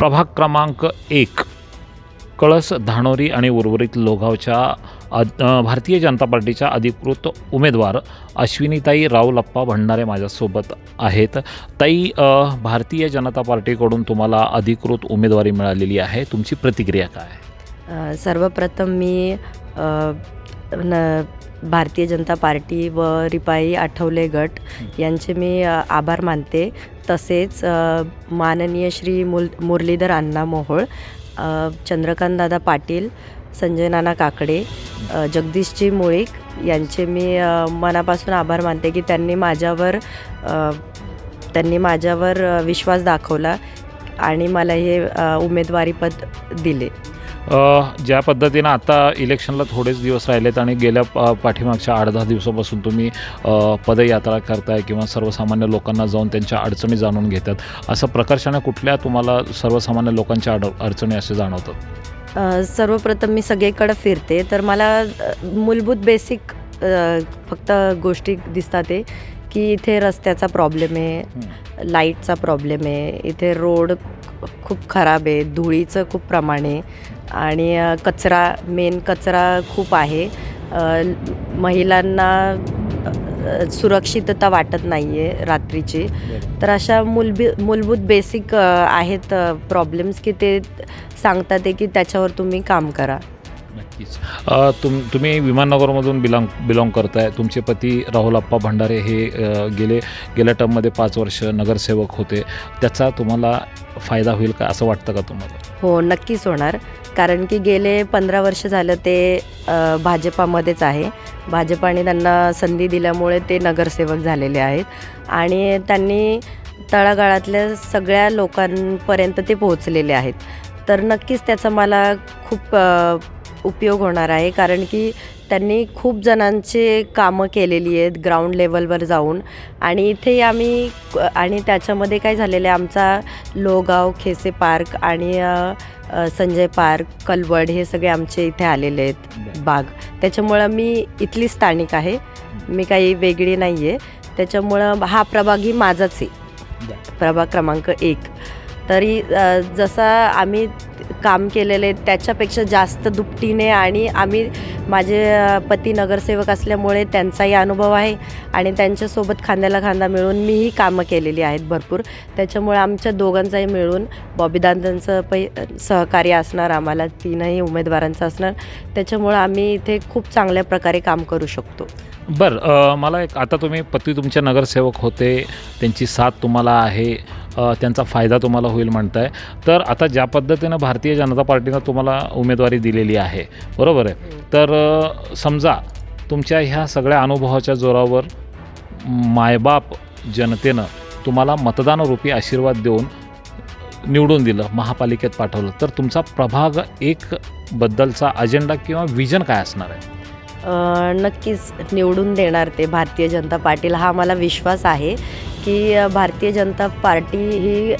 प्रभाग क्रमांक एक कळस धानोरी आणि उर्वरित लोगावच्या भारतीय जनता पार्टीच्या अधिकृत उमेदवार अश्विनीताई रावलप्पा भंडारे माझ्यासोबत आहेत. ताई भारतीय जनता पार्टीकडून तुम्हाला अधिकृत उमेदवारी मिळालेली आहे. तुमची प्रतिक्रिया काय सर्वप्रथम मी न भारतीय जनता पार्टी व रिपाई आठवले गट यांचे मी आभार मानते. तसेच माननीय श्री मुल मुरलीधर अण्णा मोहोळ चंद्रकांतदादा पाटील संजय नाना काकडे जगदीशजी मुळीक यांचे मी मनापासून आभार मानते की त्यांनी माझ्यावर त्यांनी माझ्यावर विश्वास दाखवला. आणि मला हे अ, उमेदवारीपद दिले. ज्या पद्धतीनं आता इलेक्शनला थोडेच दिवस राहिलेत आणि गेल्या पा पाठीमागच्या आठ दहा दिवसापासून तुम्ही पदयात्रा करताय किंवा सर्वसामान्य लोकांना जाऊन त्यांच्या अडचणी जाणून घेतात असं प्रकर्षाने कुठल्या तुम्हाला सर्वसामान्य लोकांच्या अड अडचणी असे जाणवतात? सर्वप्रथम मी सगळीकडे फिरते तर मला मूलभूत बेसिक फक्त गोष्टी दिसतात आहे की इथे रस्त्याचा प्रॉब्लेम आहे लाईटचा प्रॉब्लेम आहे. इथे रोड खूप खराब आहे धुळीचं खूप प्रमाण आहे. आणि कचरा मेन कचरा खूप आहे. महिलांना सुरक्षितता वाटत नाही आहे रात्रीची तर अशा मूलभी मूलभूत बेसिक आहेत प्रॉब्लेम्स की ते सांगतात आहे की त्याच्यावर तुम्ही काम करा. नक्कीच. अ, तुम तुम्ही विमाननगरमधून बिलॉंग बिलॉंग करताय. तुमचे पती राहुल अप्पा भंडारे हे अ, गेले गेल्या टर्ममध्ये पाच वर्ष नगरसेवक होते. त्याचा तुम्हाला फायदा होईल का असं वाटतं का तुम्हाला? हो नक्कीच होणार. कारण की गेले पंधरा वर्ष झालं ते अ, भाजपामध्येच आहे. भाजपाने त्यांना संधी दिल्यामुळे ते नगरसेवक झालेले आहेत. आणि त्यांनी तळागाळातल्या सगळ्या लोकांपर्यंत ते पोहोचलेले आहेत. तर नक्कीच त्याचा मला खूप अ, उपयोग होणार आहे कारण की त्यांनी खूप जणांचे कामं केलेली आहेत ग्राउंड लेवलवर जाऊन. आणि इथे आम्ही आणि त्याच्यामध्ये काय झालेलं आहे आमचा लोगाव खेसे पार्क आणि संजय पार्क कलवड हे सगळे आमचे इथे आलेले आहेत बाग. त्याच्यामुळं मी इथली स्थानिक आहे. मी काही वेगळी नाही आहे त्याच्यामुळं हा प्रभाग ही माझाच आहे. प्रभाग क्रमांक एक. तरी जसा आम्ही काम केलेले आहे, त्याच्यापेक्षा जास्त दुपटीने आणि आम्ही माझे पती नगरसेवक असल्यामुळे त्यांचाही अनुभव आहे आणि त्यांच्यासोबत खांद्याला खांदा मिळून मीही कामं केलेली आहेत भरपूर. त्याच्यामुळे आमच्या दोघांचाही मिळून बॉबीदादांचं पै सहकार्य असणार आम्हाला तीनही उमेदवारांचं असणार. त्याच्यामुळं आम्ही इथे खूप चांगल्या प्रकारे काम करू शकतो. बरं मला एक आता तुम्ही पती तुमचे नगरसेवक होते त्यांची साथ तुम्हाला आहे त्यांचा फायदा तुम्हाला होईल म्हणताय. तर आता ज्या पद्धतीनं भारतीय जनता पार्टीनं तुम्हाला उमेदवारी दिलेली आहे बरोबर आहे? तर समजा तुमच्या ह्या सगळ्या अनुभवाच्या जोरावर मायबाप जनतेनं तुम्हाला मतदानरूपी आशीर्वाद देऊन निवडून दिलं महापालिकेत पाठवलं तर तुमचा प्रभाग एक बद्दलचा अजेंडा किंवा विजन काय असणार आहे? नक्कीच निवडून देणार ते भारतीय जनता पार्टीला हा मला विश्वास आहे. की भारतीय जनता पार्टी ही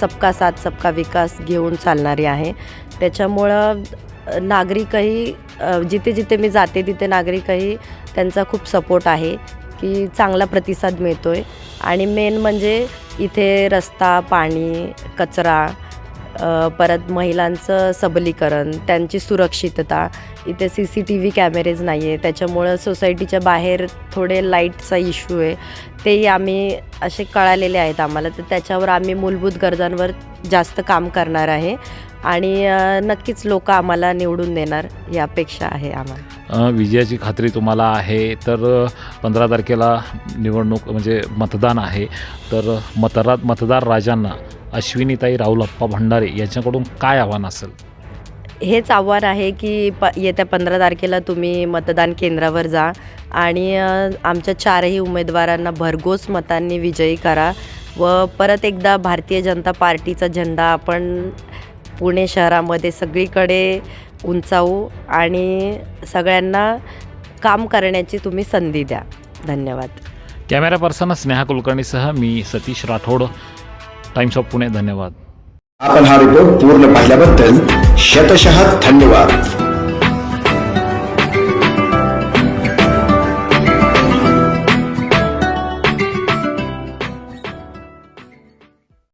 सबका साथ सबका विकास घेऊन चालणारी आहे. त्याच्यामुळं नागरिकही जिथे जिथे मी जाते तिथे नागरिकही त्यांचा खूप सपोर्ट आहे की चांगला प्रतिसाद मिळतो आहे आणि मेन म्हणजे इथे रस्ता पाणी कचरा परत महिलांचं सबलीकरण त्यांची सुरक्षितता. इथे C C T V cameras नाही आहे त्याच्यामुळं सोसायटीच्या बाहेर थोडे लाईटचा इश्यू आहे. तेही आम्ही असे कळालेले आहेत आम्हाला. तर त्याच्यावर आम्ही मूलभूत गरजांवर जास्त काम करणार आहे. आणि नक्कीच लोक आम्हाला निवडून देणार. ही अपेक्षा आहे आम्हाला. विजयाची खात्री तुम्हाला आहे. तर पंधरा तारखेला निवडणूक म्हणजे मतदान आहे. तर मतदार मतदार राजांना अश्विनीताई राहुलप्पा भंडारे यांच्याकडून काय आव्हान असेल? हेच आव्हान आहे की प येत्या पंधरा तारखेला तुम्ही मतदान केंद्रावर जा आणि आमच्या चारही उमेदवारांना भरघोस मतांनी विजयी करा व परत एकदा भारतीय जनता पार्टीचा झेंडा आपण पुणे शहरामध्ये सगळीकडे उंचावू आणि सगळ्यांना काम करण्याची तुम्ही संधी द्या. धन्यवाद. कॅमेरा पर्सन स्नेहा कुलकर्णीसह मी सतीश राठोड. टाइम्स ऑफ पुणे धन्यवाद. आपण हा रिपोर्ट पूर्ण पाहिल्याबद्दल शतशः धन्यवाद.